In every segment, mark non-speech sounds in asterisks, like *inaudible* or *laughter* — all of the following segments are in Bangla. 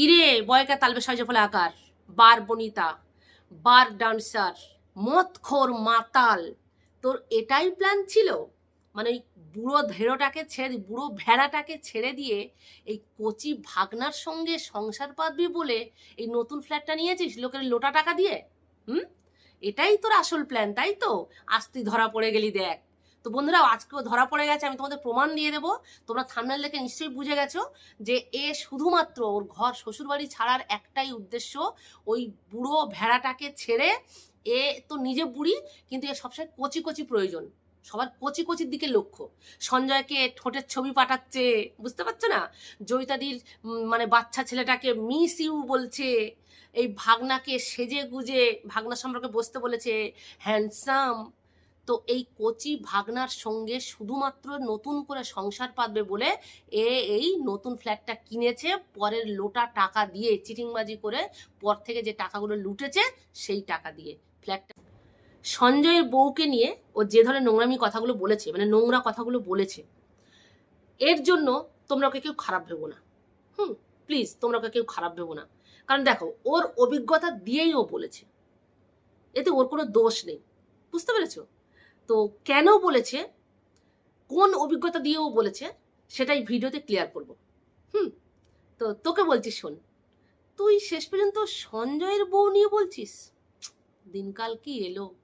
কিরে বয়কা তালবে সাজে ফলে আকার? বার বনিতা, বার ডান্সার, মদখোর মাতাল। তোর এটাই প্ল্যান ছিল? মানে ওই বুড়ো ধেড়োটাকে ছেড়ে, বুড়ো ভেড়াটাকে ছেড়ে দিয়ে এই কচি ভাগনার সঙ্গে সংসার পাতবি বলে এই নতুন ফ্ল্যাটটা নিয়েছিস লোকের লোটা টাকা দিয়ে? হুম? এটাই তোর আসল প্ল্যান তাই তো? আজ ধরা পড়ে গেলি দেখ। তো বন্ধুরা আজকেও ধরা পড়ে গেছে, আমি তোমাদের প্রমাণ দিয়ে দেবো। তোমরা থামনেল দেখে নিশ্চয়ই বুঝে গেছো যে এ শুধুমাত্র ওর ঘর, শ্বশুরবাড়ি ছাড়ার একটাই উদ্দেশ্য, ওই বুড়ো ভেড়াটাকে ছেড়ে এ তো নিজে বুড়ি, কিন্তু এ সবসময় কচি কচি প্রয়োজন। সবার কচি কচির দিকে লক্ষ্য। সঞ্জয়কে ঠোঁটের ছবি পাঠাচ্ছে, বুঝতে পারছ না? জয়িতাদির মানে বাচ্চা ছেলেটাকে মিস ইউ বলছে, এই ভাগনাকে সেজে গুজে ভাগনা সম্পর্কে বসতে বলেছে হ্যান্ডসাম তো এই কচি ভাগনার সঙ্গে শুধুমাত্র নতুন করে সংসার পাতবে বলে এ এই নতুন ফ্ল্যাটটা কিনেছে, পরের লোটা টাকা দিয়ে চিটিংবাজি করে পর থেকে যে টাকাগুলো লুটেছে সেই টাকা দিয়ে। ফ্ল্যাটটা সঞ্জয়ের বউকে নিয়ে ও যে ধরনের নোংরামি কথাগুলো বলেছে মানে নোংরা কথাগুলো বলেছে, এর জন্য তোমরা ওকে কেউ খারাপ ভেবো না। হুম প্লিজ তোমরা ওকে কেউ খারাপ ভেবো না। কারণ দেখো, ওর অভিজ্ঞতা দিয়েই ও বলেছে। এতে ওর কোনো দোষ নেই। বুঝতে পেরেছ? তো কেন বলেছে? কোন অভিজ্ঞতা দিয়েও বলেছে? সেটাই ভিডিওতে ক্লিয়ার করব। হুম, তো তোকে বলছিস শোন, তুই শেষ পর্যন্ত সঞ্জয়ের বউ নিয়ে বলছিস? দিনকাল কি এলো?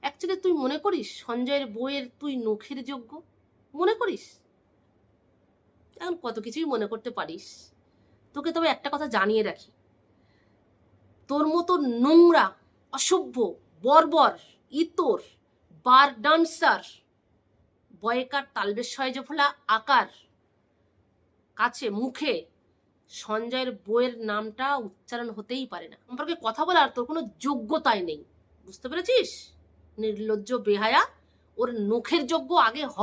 অ্যাকচুয়ালি তুই মনে করিস সঞ্জয়ের বউয়ের তুই নখের যোগ্য? মনে করিস? এখন কত কিছুই মনে করতে পারিস। তোকে তবে একটা কথা জানিয়ে রাখি। তোর মতো নোংরা, অসভ্য, বর্বর, ইতর বার ডান্সার, বয়কার তালবেশ্বয় ফোলা আকার, কাছে মুখে সঞ্জয়ের বইয়ের নামটা উচ্চারণ হতেই পারে না। সম্পর্কে কথা বলার তোর কোনো যোগ্যতাই নেই, বুঝতে পেরেছিস? নির্লজ্জ, বেহায়া, ওর নখের যোগ্য আগে হ,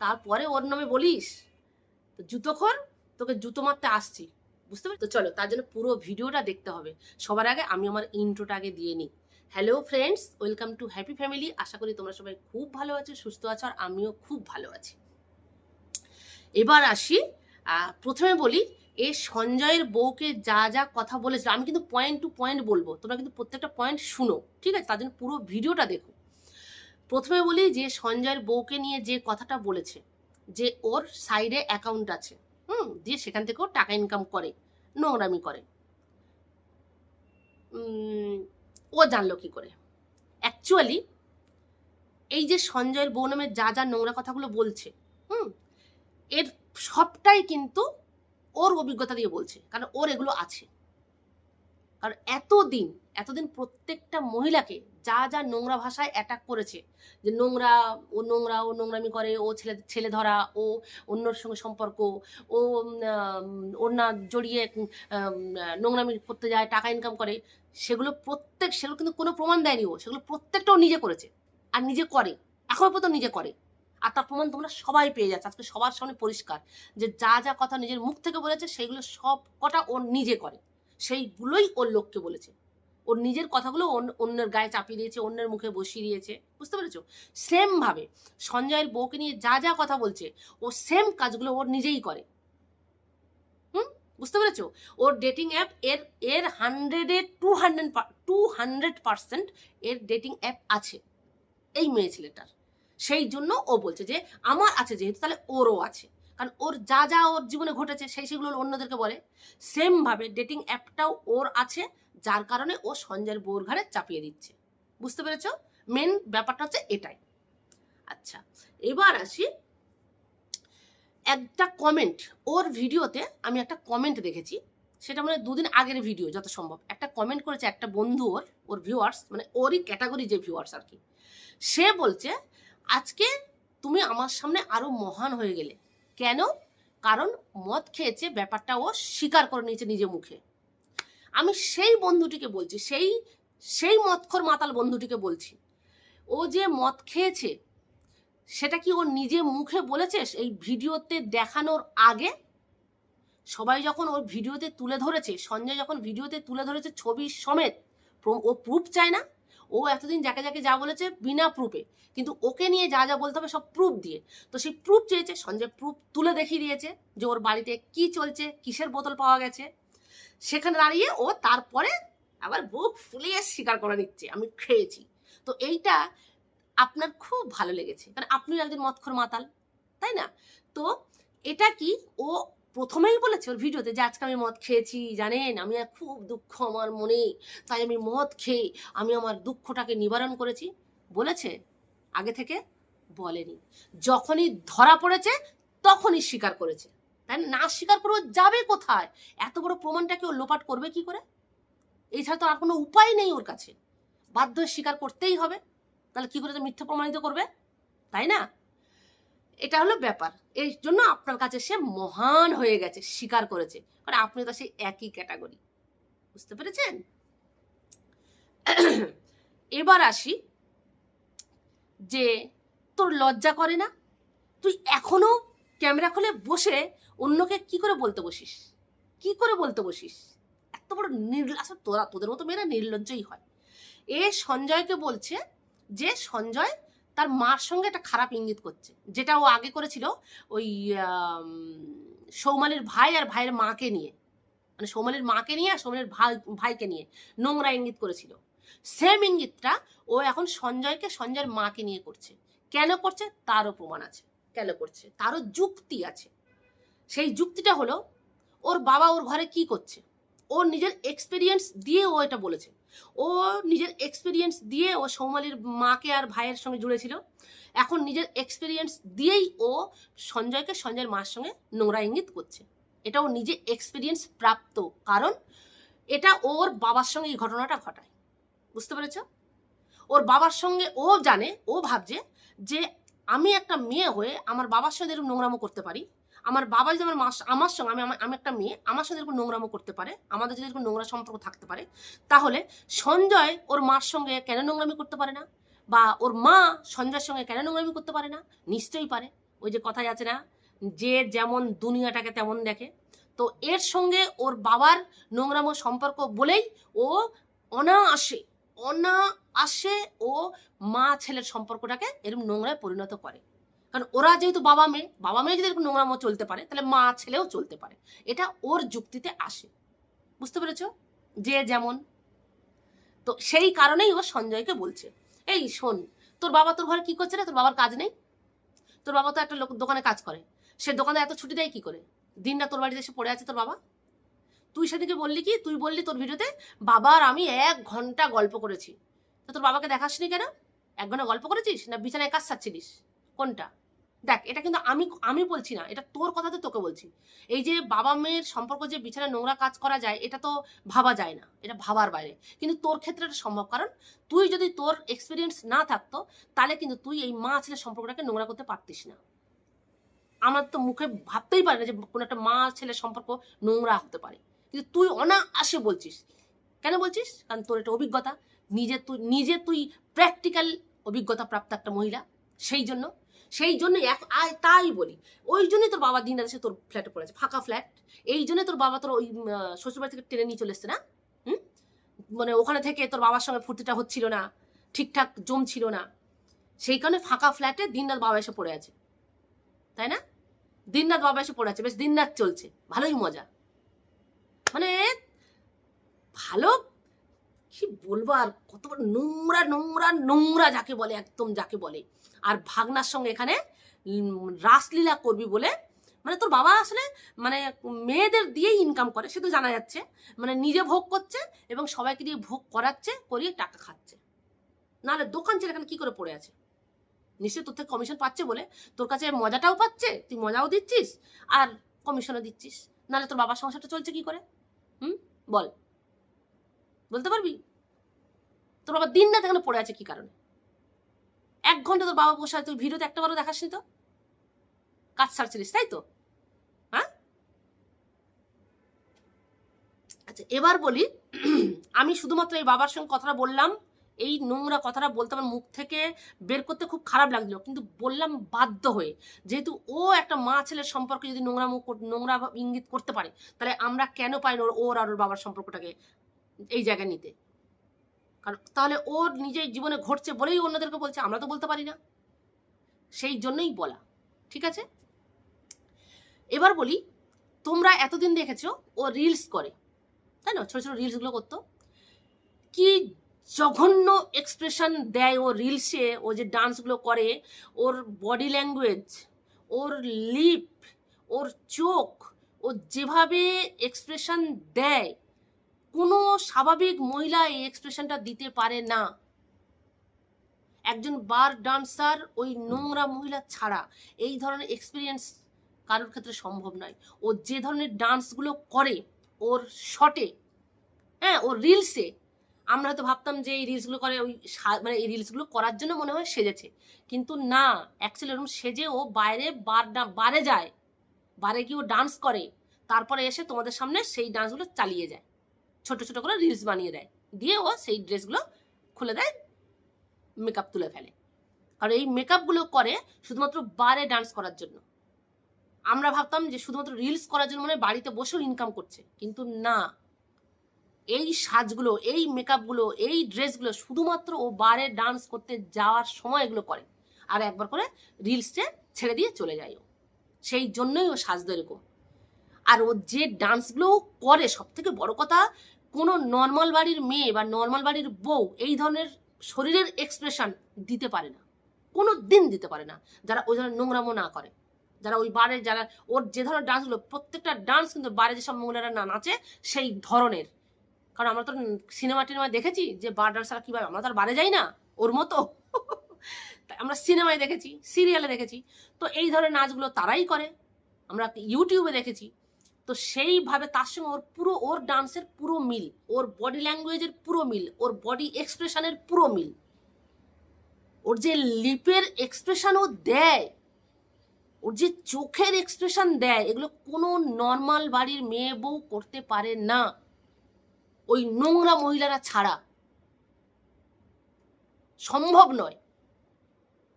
তারপরে ওর নামে বলিস। তো জুতোখর, তোকে জুতো মারতে আসছি, বুঝতে পারছি তো চলো, তার জন্য পুরো ভিডিওটা দেখতে হবে। সবার আগে আমি আমার ইন্ট্রোটা আগে দিয়ে নিই। Hello friends welcome to happy family আশা করি তোমরা সবাই খুব ভালো আছো, সুস্থ আছো, আর আমিও খুব ভালো আছি। এবার আসি প্রথমে বলি, এ সঞ্জয়ের বউকে যা যা কথা বলেছিল, আমি কিন্তু পয়েন্ট টু পয়েন্ট বলব, তোমরা কিন্তু প্রত্যেকটা পয়েন্ট শুনো, ঠিক আছে? তার জন্য পুরো ভিডিওটা দেখো। প্রথমে বলি যে সঞ্জয়ের বউকে নিয়ে যে কথাটা বলেছে, যে ওর সাইডে অ্যাকাউন্ট আছে, হুম দিয়ে সেখান থেকেও টাকা ইনকাম করে, নোংরামি করে। ও জানলো কি করে? অ্যাকচুয়ালি এই যে সঞ্জয়ের বউ নামের যা যা নোংরা কথাগুলো বলছে, হুম, এর সবটাই কিন্তু ওর অভিজ্ঞতা দিয়ে বলছে, কারণ ওর এগুলো আছে। কারণ এতদিন এতদিন প্রত্যেকটা মহিলাকে যা যা নোংরা ভাষায় অ্যাটাক করেছে, যে নোংরা, ও নোংরা, ও নোংরামি করে, ও ছেলে ছেলে ধরা, ও অন্যর সঙ্গে সম্পর্ক, ও না জড়িয়ে নোংরামি করতে যায়, টাকা ইনকাম করে, সেগুলো প্রত্যেক, সেগুলো কিন্তু কোনো প্রমাণ দেয়নি ও, সেগুলো প্রত্যেকটা ও নিজে করেছে, আর নিজে করে, এখনও পর্যন্ত নিজে করে, আর তার প্রমাণ তোমরা সবাই পেয়ে যাচ্ছে, আজকে সবার সামনে পরিষ্কার, যে যা যা কথা নিজের মুখ থেকে বলেছে, সেগুলো সব কটা ও নিজে করে। সেইগুলোই ওর লোককে বলেছে। ওর নিজের কথাগুলো অন্য- অন্যের গায়ে চাপিয়ে দিয়েছে, অন্যের মুখে বসিয়ে দিয়েছে। বুঝতে পেরেছ? সেমভাবে সঞ্জয়ের বউকে নিয়ে যা যা কথা বলছে, ও সেম কাজগুলো ওর নিজেই করে। হুম? বুঝতে পেরেছ? ওর ডেটিং অ্যাপ এর এর হান্ড্রেডে two hundred two hundred percent এর ডেটিং অ্যাপ আছে। এই মেয়ে ছেলেটার। সেই জন্য ও বলছে যে, আমার আছে যেহেতু, তাহলে ওরও আছে। কারণ ওর যা যা ওর জীবনে ঘটেছে, সেই সেগুলো অন্যদেরকে বলে। সেম ভাবে ডেটিং অ্যাপটাও ওর আছে, যার কারণে ও সঞ্জয়ের বউর ঘাড়ে চাপিয়ে দিচ্ছে। বুঝতে পেরেছ? মেন ব্যাপারটা হচ্ছে এটাই। আচ্ছা এবার আসি। একটা কমেন্ট ওর ভিডিওতে আমি একটা কমেন্ট দেখেছি। সেটা মানে দুদিন আগের ভিডিও যত সম্ভব। একটা কমেন্ট করেছে একটা বন্ধু ওর ওর ভিউয়ার্স মানে ওরই ক্যাটাগরি যে ভিউয়ার্স আর কি। সে বলছে, আজকে তুমি আমার সামনে আরও মহান হয়ে গেলে। কেন? কারণ মদ খেয়েছে ব্যাপারটা ও স্বীকার করে নিয়েছে নিজে মুখে। আমি সেই বন্ধুটিকে বলছি, সেই সেই মদখোর মাতাল বন্ধুটিকে বলছি, ও যে মদ খেয়েছে, সেটা কি ও নিজে মুখে বলেছে এই ভিডিওতে দেখানোর আগে? সবাই যখন ওর ভিডিওতে তুলে ধরেছে, সঞ্জয় যখন ভিডিওতে তুলে ধরেছে ছবি সমেত ও প্রুফ চায় না? ও এতদিন যাকে যাকে যা বলেছে বিনা প্রুফে কিন্তু ওকে নিয়ে যা যা বলতে হবে সব প্রুফ দিয়ে। তো সেই প্রুফ চেয়েছে, সঞ্জয় প্রুফ তুলে দেখিয়ে দিয়েছে যে ওর বাড়িতে কি চলছে, কিসের বোতল পাওয়া গেছে। সেখানে দাঁড়িয়ে ও তারপরে আবার বুক ফুলিয়ে স্বীকার করে নিচ্ছে, আমি খেয়েছি। তো এইটা আপনার খুব ভালো লেগেছে। কারণ আপনিও একজন মৎখর মাতাল, তাই না? তো এটা কি ও প্রথমেই বলেছে ওর ভিডিওতে যে আজকে আমি মদ খেয়েছি, জানেন? আমি খুব দুঃখ আমার মনে। তাই আমি মদ খেয়ে আমি আমার দুঃখটাকে নিবারণ করেছি। বলেছে? আগে থেকে বলেনি। যখনই ধরা পড়েছে, তখনই স্বীকার করেছে। তাই না? স্বীকার করে যাবে কোথায়? এত বড় প্রমাণটাকে ও লোপাট করবে কি করে? এছাড়া তো আর কোনো উপায় নেই ওর কাছে। বাধ্য স্বীকার করতেই হবে। তাহলে কি করে মিথ্যা প্রমাণিত করবে? তাই না? এটা হলো ব্যাপার। এই জন্য আপনার কাছে সে মহান হয়ে গেছে, স্বীকার করেছে। কারণ আপনি তো সেই একই ক্যাটাগরি বুঝতে পেরেছেন? এবার আসি যে, তোর লজ্জা করে না? তুই এখনও ক্যামেরা খুলে বসে অন্যকে কি করে বলতে বসিস? কি করে বলতে বসিস? এত বড় নির্ল আসলে তোরা, তোদের মতো মেয়েরা নির্লজ্জই হয়। এ সঞ্জয়কে বলছে যে, সঞ্জয় তার মার সঙ্গে একটা খারাপ ইঙ্গিত করছে। যেটা ও আগে করেছিল ওই সৌমালির ভাই আর ভাইয়ের মাকে নিয়ে। মানে সৌমালির মাকে নিয়ে আর সৌমালির ভাই, ভাইকে নিয়ে নোংরা ইঙ্গিত করেছিল। সেম ইঙ্গিতটা ও এখন সঞ্জয়কে সঞ্জয়ের মাকে নিয়ে করছে। কেন করছে? তারও প্রমাণ আছে। কেন করছে? তারও যুক্তি আছে। সেই যুক্তিটা হলো, ওর বাবা ওর ঘরে কি করছে? ওর নিজের এক্সপিরিয়েন্স দিয়ে ও এটা বলেছে। ও নিজের এক্সপিরিয়েন্স দিয়ে ও সৌমালির মাকে আর ভাইয়ের সঙ্গে জুড়েছিল। এখন নিজের এক্সপিরিয়েন্স দিয়েই ও সঞ্জয়কে সঞ্জয়ের মার সঙ্গে নোংরা ইঙ্গিত করছে। এটা ও নিজে এক্সপিরিয়েন্স প্রাপ্ত, কারণ এটা ওর বাবার সঙ্গে এই ঘটনাটা ঘটায়। বুঝতে পেরেছ? ওর বাবার সঙ্গে ও জানে, ও ভাবছে যে আমি একটা মেয়ে হয়ে আমার বাবার সঙ্গে এরকম নোংরামো করতে পারি। আমার বাবা যদি আমার আমার সঙ্গে, আমি আমি একটা মেয়ে, আমার সঙ্গে এরকম নোংরামো করতে পারে, আমাদের যদি এরকম নোংরা সম্পর্ক থাকতে পারে, তাহলে সঞ্জয় ওর মার সঙ্গে কেন নোংরামি করতে পারে না? বা ওর মা সঞ্জয়ের সঙ্গে কেন নোংরামি করতে পারে না? নিশ্চয়ই পারে। ওই যে কথাই আছে না, যে যেমন দুনিয়াটাকে তেমন দেখে। তো এর সঙ্গে ওর বাবার নোংরামো সম্পর্ক বলেই ও অনায়াসে অনায়াসে ও মা ছেলের সম্পর্কটাকে এরকম নোংরায় পরিণত করে। কারণ ওরা যেহেতু বাবা মেয়ে বাবা মেয়ে যদি এরকম নোংরামো চলতে পারে, তাহলে মা ছেলেও চলতে পারে। এটা ওর যুক্তিতে আসে। বুঝতে পেরেছ? যে যেমন। তো সেই কারণেই ও সঞ্জয়কে বলছে, এই শোন, তোর বাবা তোর ঘরে কি করছে না তোর বাবার কাজ নেই? তোর বাবা তো একটা লোক, দোকানে কাজ করে। সে দোকানে এত ছুটি দেয় কি করে? দিনটা তোর বাড়িতে এসে পড়ে আছে তোর বাবা? তুই সেদিকে বললি কি? তুই বললি তোর ভিডিওতে বাবার আমি এক ঘণ্টা গল্প করেছি। তো তোর বাবাকে দেখাসনি কেন? এক ঘণ্টা গল্প করেছিস? না বিছানায় কাজ সারছিলিস? কোনটা? দেখ, এটা কিন্তু আমি আমি বলছি না, এটা তোর কথাতে তোকে বলছি। এই যে বাবা মেয়ের সম্পর্ক যে বিছানায় নোংরা কাজ করা যায়, এটা তো ভাবা যায় না, এটা ভাবার বাইরে। কিন্তু তোর ক্ষেত্রে এটা সম্ভব, কারণ তুই যদি তোর এক্সপিরিয়েন্স না থাকতো, তাহলে কিন্তু তুই এই মা ছেলের সম্পর্কটাকে নোংরা করতে পারতিস না। আমার তো মুখে ভাবতেই পারে না যে কোনো একটা মা ছেলের সম্পর্ক নোংরা হতে পারে। কিন্তু তুই অনায়াসে বলছিস। কেন বলছিস? কারণ তোর এটা অভিজ্ঞতা। নিজে তুই নিজে তুই প্র্যাকটিক্যাল অভিজ্ঞতা প্রাপ্ত একটা মহিলা, সেই জন্য সেই জন্য এক তাই বলি। ওই জন্যই তোর বাবা দিন এসে তোর ফ্ল্যাটে পড়েছে, ফাঁকা ফ্ল্যাট এই জন্য তোর বাবা তোর ওই শ্বশুরবাড়ি থেকে টেনে নিয়ে চলে এসছে না? মানে ওখানে থেকে তোর বাবার সঙ্গে ফুর্তিটা হচ্ছিল না, ঠিকঠাক জমছিল না। সেই কারণে ফাঁকা ফ্ল্যাটে দিনরাত বাবা এসে পড়ে আছে। তাই না? দিনরাত বাবা এসে পড়ে আছে, বেশ দিনরাত চলছে, ভালোই মজা। মানে ভালো, কি বলব আর কত নোংরা নোংরা নোংরা যাকে বলে, একদম যাকে বলে। আর ভাগনার সঙ্গে এখানে রাসলীলা করবি বলে মানে তোর বাবা আসলে মানে মেয়েদের দিয়েই ইনকাম করে, সে তো জানা যাচ্ছে। মানে নিজে ভোগ করছে এবং সবাইকে দিয়ে ভোগ করাচ্ছে, করিয়ে টাকা খাচ্ছে। নাহলে দোকান ছেলে এখানে কি করে পড়ে আছে? নিশ্চয়ই তোর থেকে কমিশন পাচ্ছে বলে। তোর কাছে মজাটাও পাচ্ছে, তুই মজাও দিচ্ছিস, আর কমিশনও দিচ্ছিস। নাহলে তোর বাবার সংসারটা চলছে কি করে? হুম? বল। বলতে পারবি? তোর বাবা দিন রাত এখানে পড়ে আছে কি কারণে? এক ঘণ্টা তোর বাবা বসে তুই ভিডিওতে একটা বারও দেখাসনি তো? কাজ ছাড়ছিলিস, তাই তো? হ্যাঁ? আচ্ছা এবার বলি, *clears throat* আমি শুধুমাত্র এই বাবার সঙ্গে কথাটা বললাম, এই নোংরা কথাটা বলতে আমার মুখ থেকে বের করতে খুব খারাপ লাগল কিন্তু বললাম বাধ্য হয়ে, যেহেতু ও একটা মা ছেলের সম্পর্কে যদি নোংরা মুখ, নোংরা ইঙ্গিত করতে পারে, তাহলে আমরা কেন পাই ওর আর ওর বাবার সম্পর্কটাকে এই জায়গায় নিতে? কারণ তাহলে ওর নিজের জীবনে ঘটছে বলেই অন্যদেরকে বলছে, আমরা তো বলতে পারি না। সেই জন্যই বলা, ঠিক আছে? এবার বলি, তোমরা এতদিন দেখেছ, ও রিলস করে, তাই না? ছোট ছোটো রিলসগুলো করতো। কি জঘন্য এক্সপ্রেশন দেয় ও রিলসে ও যে ডান্সগুলো করে, ওর বডি ল্যাঙ্গুয়েজ ওর লিপ ওর চোখ, ও যেভাবে এক্সপ্রেশন দেয় কোনো স্বাভাবিক মহিলা এই এক্সপ্রেশনটা দিতে পারে না। একজন বার ডান্সার ওই নোংরা মহিলা ছাড়া এই ধরনের এক্সপিরিয়েন্স কারোর ক্ষেত্রে সম্ভব নয়। ও যে ধরনের ডান্সগুলো করে, ওর শটে হ্যাঁ ওর রিলসে আমরা হয়তো ভাবতাম যে এই রিলসগুলো করে ওই মানে এই রিলসগুলো করার জন্য মনে হয় সেজেছে। কিন্তু না অ্যাকচুয়ালি ওরকম সেজে ও বাইরে বার বারে যায় বারে গিয়ে ও ডান্স করে, তারপরে এসে তোমাদের সামনে সেই ডান্সগুলো চালিয়ে যায়। ছোট ছোট করে রিলস বানিয়ে দেয়। দিয়ে ও সেই ড্রেসগুলো খুলে দেয় মেকআপ তুলে ফেলে। কারণ এই মেকআপগুলো করে শুধুমাত্র বারে ডান্স করার জন্য। আমরা ভাবতাম যে শুধুমাত্র রিলস করার জন্য মানে বাড়িতে বসেও ইনকাম করছে। কিন্তু না। এই সাজগুলো এই মেকআপগুলো এই ড্রেসগুলো শুধুমাত্র ও বারে ডান্স করতে যাওয়ার সময় এগুলো করে। আর একবার করে রিলসে ছেড়ে দিয়ে চলে যায় ও। সেই জন্যই ও সাজতো এরকম। আর ও যে ডান্সগুলো করে সব থেকে বড় কথা কোনো নর্মাল বাড়ির মেয়ে বা নর্মাল বাড়ির বউ এই ধরনের শরীরের এক্সপ্রেশন দিতে পারে না। কোনো দিন দিতে পারে না। যারা ওই ধরনের নোংরামো না করে। যারা ওই বারে যারা ওর যে ধরনের ডান্সগুলো প্রত্যেকটা ডান্স কিন্তু বারে যেসব মহিলারা না নাচে, সেই ধরনের। কারণ আমরা তো সিনেমা টিনেমা দেখেছি যে বার ডান্সার কীভাবে, আমরা তো আর বারে যাই না, ওর মতো। আমরা সিনেমায় দেখেছি সিরিয়ালে দেখেছি। তো এই ধরনের নাচগুলো তারাই করে। আমরা ইউটিউবে দেখেছি। তো সেইভাবে তার সঙ্গে ওর পুরো, ওর ডান্সের পুরো মিল, ওর বডি ল্যাঙ্গুয়েজের পুরো মিল, ওর বডি এক্সপ্রেশনের পুরো মিল। ওর যে লিপের এক্সপ্রেশনও দেয়, ওর যে চোখের এক্সপ্রেশন দেয়, এগুলো কোনো নর্মাল বাড়ির মেয়ে বউ করতে পারে না। ওই নোংরা মহিলারা ছাড়া। সম্ভব নয়।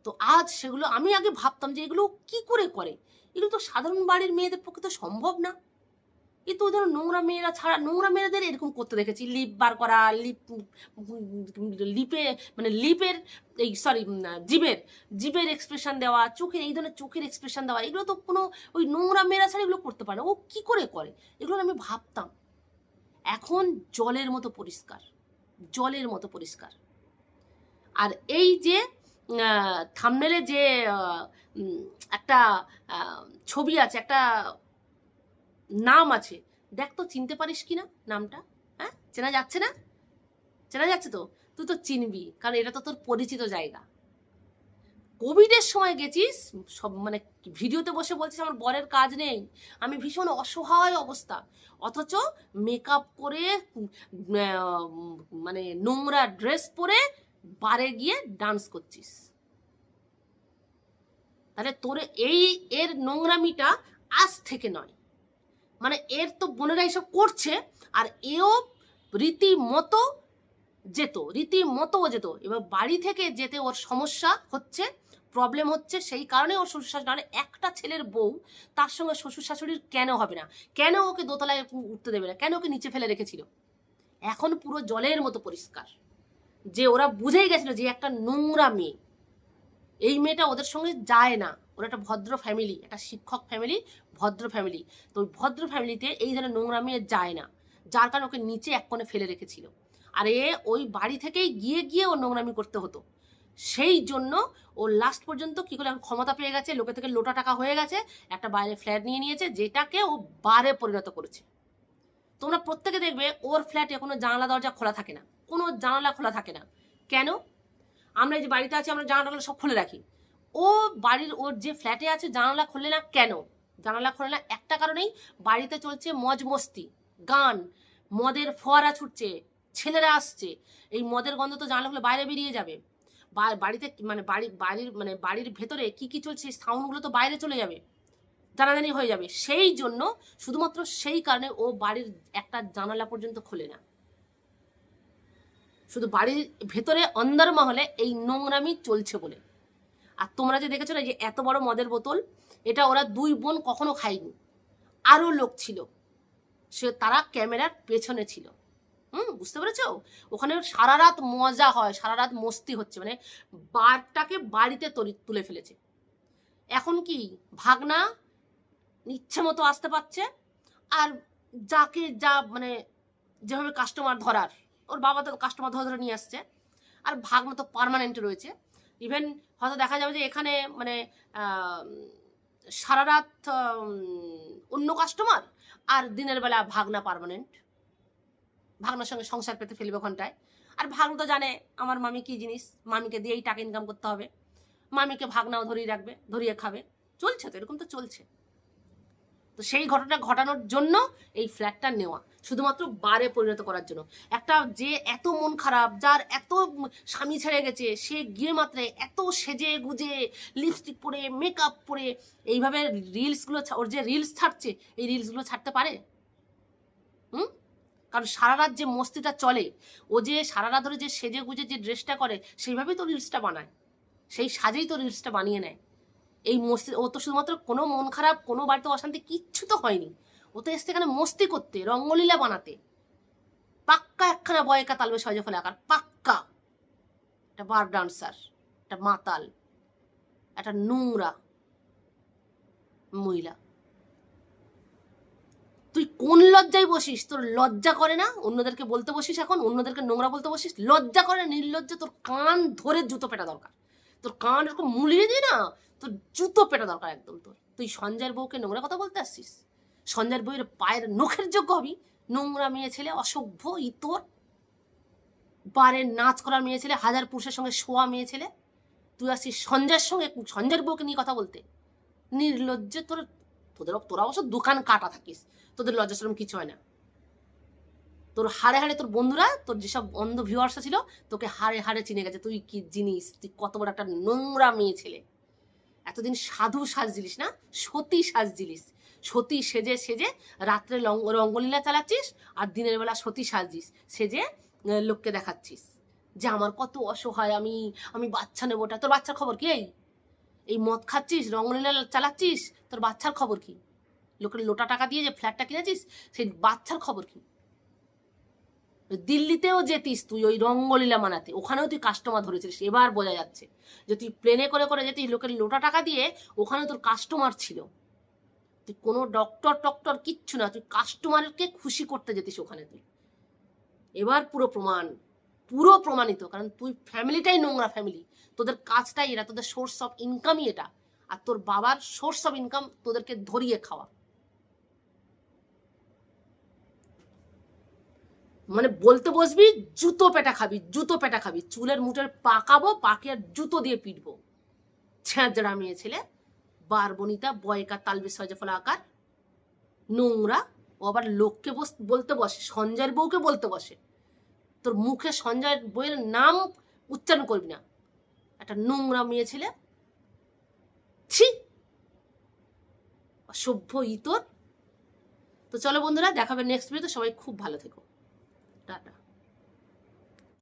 তো আজ সেগুলো আমি আগে ভাবতাম যে এগুলো কি করে করে? এগুলো তো সাধারণ বাড়ির মেয়েদের পক্ষে তো সম্ভব না। এ তো ধরো নোংরা মেয়েরা ছাড়া, নোংরা মেয়েদের এরকম করতে দেখেছি। লিপ বার করা, লিপ লিপে মানে লিপের এই সরি জিভের জিভের এক্সপ্রেশন দেওয়া, চোখের, এই ধরনের চোখের এক্সপ্রেশন দেওয়া, এগুলো তো কোনো, ওই নোংরা মেয়েরা ছাড়া এগুলো করতে পারে ও কি করে করে? এগুলো আমি ভাবতাম। এখন জলের মতো পরিষ্কার, জলের মতো পরিষ্কার। আর এই যে থামনেলে যে একটা ছবি আছে, একটা নাম আছে। দেখ তো, চিনতে পারিস কি না নামটা? হ্যাঁ? চেনা যাচ্ছে না? চেনা যাচ্ছে তো? তুই তো চিনবি, কারণ এটা তো তোর পরিচিত জায়গা। কোভিডের সময় গেছিস, সব মানে ভিডিওতে বসে বলছিস, আমার বরের কাজ নেই। আমি ভীষণ অসহায় অবস্থা। অথচ মেকআপ করে মানে নোংরা ড্রেস পরে বারে গিয়ে ডান্স করছিস। তাহলে তোর এই এর নোংরামিটা আজ থেকে নয়। মানে এর তো বোনেরা এইসব করছে, আর এও রীতিমতো যেত, রীতিমতো ও যেত। এবার বাড়ি থেকে যেতে ওর সমস্যা হচ্ছে প্রবলেম হচ্ছে, সেই কারণে ওর শ্বশুর শাশুড়ি মানে একটা ছেলের বউ, তার সঙ্গে শ্বশুর শাশুড়ির কেন হবে না? কেন ওকে দোতলায় উঠতে দেবে না? কেন ওকে নিচে ফেলে রেখেছিল? এখন পুরো জলের মতো পরিষ্কার। যে ওরা বুঝেই গেছিল যে একটা নোংরা মেয়ে, এই মেয়েটা ওদের সঙ্গে যায় না। ওরা একটা ভদ্র ফ্যামিলি একটা শিক্ষক ফ্যামিলি ভদ্র ফ্যামিলি তো ওই ভদ্র ফ্যামিলিতে এই ধরনের নোংরা মেয়ে যায় না। যার কারণে ওকে নিচে এক কোণে ফেলে রেখেছিল। আর এ ওই বাড়ি থেকেই গিয়ে গিয়ে ও নোংরামি করতে হতো। সেই জন্য ও লাস্ট পর্যন্ত কি করে ক্ষমতা পেয়ে গেছে, লোকে থেকে লোটা টাকা হয়ে গেছে, একটা বাইরে ফ্ল্যাট নিয়ে নিয়েছে, যেটাকে ও বারে পরিণত করেছে। তোমরা প্রত্যেকে দেখবে ওর ফ্ল্যাটে কোনো জানালা দরজা খোলা থাকে না। কোনো জানালা খোলা থাকে না। কেন? আমরা যে বাড়িতে আছি, আমরা জানালাগুলো সব খুলে রাখি। ও বাড়ির, ওর যে ফ্ল্যাটে আছে, জানালা খুললে না কেন? জানালা খোলে না একটা কারণেই বাড়িতে চলছে মজ মস্তি, গান, মদের ফোয়ারা ছুটছে, ছেলেরা আসছে। এই মদের গন্ধ তো জানালা খুলে বাইরে বেরিয়ে যাবে। বাড়িতে মানে বাড়ি, বাড়ির মানে বাড়ির ভেতরে কি কি চলছে সাউন্ডগুলো তো বাইরে চলে যাবে, জানাজানি হয়ে যাবে। সেই জন্য শুধুমাত্র সেই কারণে ও বাড়ির একটা জানালা পর্যন্ত খোলে না। শুধু বাড়ির ভেতরে অন্দর মহলে এই নোংরামি চলছে বলে। আর তোমরা যে দেখেছ না যে এত বড় মদের বোতল, এটা ওরা দুই বোন কখনো খায়নি। আরও লোক ছিল। সে তারা ক্যামেরার পেছনে ছিল। হুম, বুঝতে পেরেছ? ওখানে সারা রাত মজা হয়, সারা রাত মস্তি হচ্ছে। মানে বারটাকে বাড়িতে তুলে ফেলেছে। এখন কি, ভাগনা ইচ্ছে মতো আসতে পারছে? আর যাকে যা মানে যেভাবে কাস্টমার ধরার, ওর বাবা তো কাস্টমার ধরে ধরে নিয়ে আসছে। আর ভাগনা তো পার্মানেন্ট রয়েছে। ইভেন হয়তো দেখা যাবে যে এখানে মানে সারা রাত অন্য কাস্টমার আর দিনের বেলা ভাগনা পারমানেন্ট ভাগনার সঙ্গে সংসার পেতে ফেলবে ঘন্টায়। আর ভাগনা তো জানে আমার মামি কি জিনিস, মামিকে দিয়েই টাকা ইনকাম করতে হবে। মামিকে ভাগনাও ধরিয়ে রাখবে, ধরিয়ে খাবে। চলছে তো, এরকম তো চলছে। তো সেই ঘটনা ঘটানোর জন্য এই ফ্ল্যাটটা নেওয়া, শুধুমাত্র বারে পরিণত করার জন্য। একটা যে এত মন খারাপ, যার এত স্বামী ছেড়ে গেছে, সে গিয়ে মাত্রে এত সেজে গুজে লিপস্টিক পরে মেকআপ পরে, এইভাবে রিলসগুলো ওর যে রিলস ছাড়ছে, এই রিলসগুলো ছাড়তে পারে? হুম? কারণ সারা রাত যে মস্তিটা চলে, ও যে সারা রাত ধরে যে সেজে গুজে যে ড্রেসটা করে, সেইভাবেই তো রিলসটা বানায়। সেই সাজেই তো রিলসটা বানিয়ে নেয়। এই মস্তি, ও তো শুধুমাত্র কোনো মন খারাপ, কোনো বাড়িতে অশান্তি কিচ্ছু তো হয়নি। ও তো এসছে এখানে মস্তি করতে, রঙ্গলীলা বানাতে। পাক্কা একখানা বয়কা তালবে সহজে ফলে আকার, পাক্কা। একটা বার ডান্সার, একটা মাতাল, একটা নোংরা মহিলা। তুই কোন লজ্জায় বসিস? তোর লজ্জা করে না? অন্যদেরকে বলতে বসিস এখন? অন্যদেরকে নোংরা বলতে বসিস? লজ্জা করে না? নির্লজ্জা, তোর কান ধরে জুতো পেটা দরকার। তোর কান এরকম মুলিয়ে দিই না? তোর জুতো পেটা দরকার একদম তোর। তুই সঞ্জয়ের বউকে নোংরা কথা বলতে আসছিস? সঞ্জয়ের বউয়ের পায়ের নখের যোগ্য হবি? নোংরা মেয়ে ছেলে, অসভ্য, ইতর বারে নাচ করার মেয়ে ছেলে, হাজার পুরুষের সঙ্গে শোয়া মেয়ে ছেলে। তুই আসছিস সঞ্জয়ের সঙ্গে সঞ্জয়ের বউকে নিয়ে কথা বলতে। নির্লজ্জে তোর তোদের তোরা অবশ্য দোকান কাটা থাকিস। তোদের লজ্জা সরম কিছু হয় না। তোর হাড়ে হাড়ে তোর বন্ধুরা, তোর যেসব অন্ধ ভিউয়ার্স ছিল, তোকে হাড়ে হাড়ে চিনে গেছে। তুই কি জিনিস? তুই কত বড় একটা নোংরা মেয়ে ছেলে। এতদিন সাধু সাজছিলিস না? সতী সাজছিলিস। সতী সেজে সেজে রাত্রে রঙ্গলীলা চালাচ্ছিস আর দিনের বেলা সতী সাজছিস, সেজে লোককে দেখাচ্ছিস। যে আমার কত অসহায়, আমি আমি বাচ্চা নেব ওটা তোর বাচ্চার খবর কি এই? এই মদ খাচ্ছিস, রঙ্গলীলা চালাচ্ছিস, তোর বাচ্চার খবর কি? লোকের লোটা টাকা দিয়ে যে ফ্ল্যাটটা কিনেছিস, সেই বাচ্চার খবর কি? দিল্লিতেও যেতিস তুই, ওই রঙ্গলীলা মানাতে। ওখানেও তুই কাস্টমার ধরেছিলিস। এবার বোঝা যাচ্ছে যে তুই প্লেনে করে করে যেতিস, লোকের লোটা টাকা দিয়ে ওখানে তোর কাস্টমার ছিল। তুই কোনো ডক্টর টক্টর কিচ্ছু না, তুই কাস্টমারকে খুশি করতে যেতিস ওখানে তুই। এবার পুরো প্রমাণ, পুরো প্রমাণিত, কারণ তুই ফ্যামিলিটাই নোংরা ফ্যামিলি তোদের কাজটাই এটা তোদের সোর্স অফ ইনকামই এটা। আর তোর বাবার সোর্স অফ ইনকাম তোদেরকে ধরিয়ে খাওয়া। মানে বলতে বসবি, জুতো পেটা খাবি, জুতো পেটা খাবি। চুলের মুঠের পাকাবো, পাকে আর জুতো দিয়ে পিটবো। ছ্যাঁচড়া মেয়ে ছেলে বারবনিতা বয়কা তালবে সজে ফলা আকার, নোংরা। ও আবার লোককে বস, বলতে বসে, সঞ্জয়ের বউকে বলতে বসে। তোর মুখে সঞ্জয়ের বইয়ের নাম উচ্চারণ করবি না। একটা নোংরা মেয়ে ছেলে। ছি! অসভ্য ইতর। তো চলো বন্ধুরা, দেখাবে নেক্সট ভিডিওতে সবাই খুব ভালো থেকো। টাটা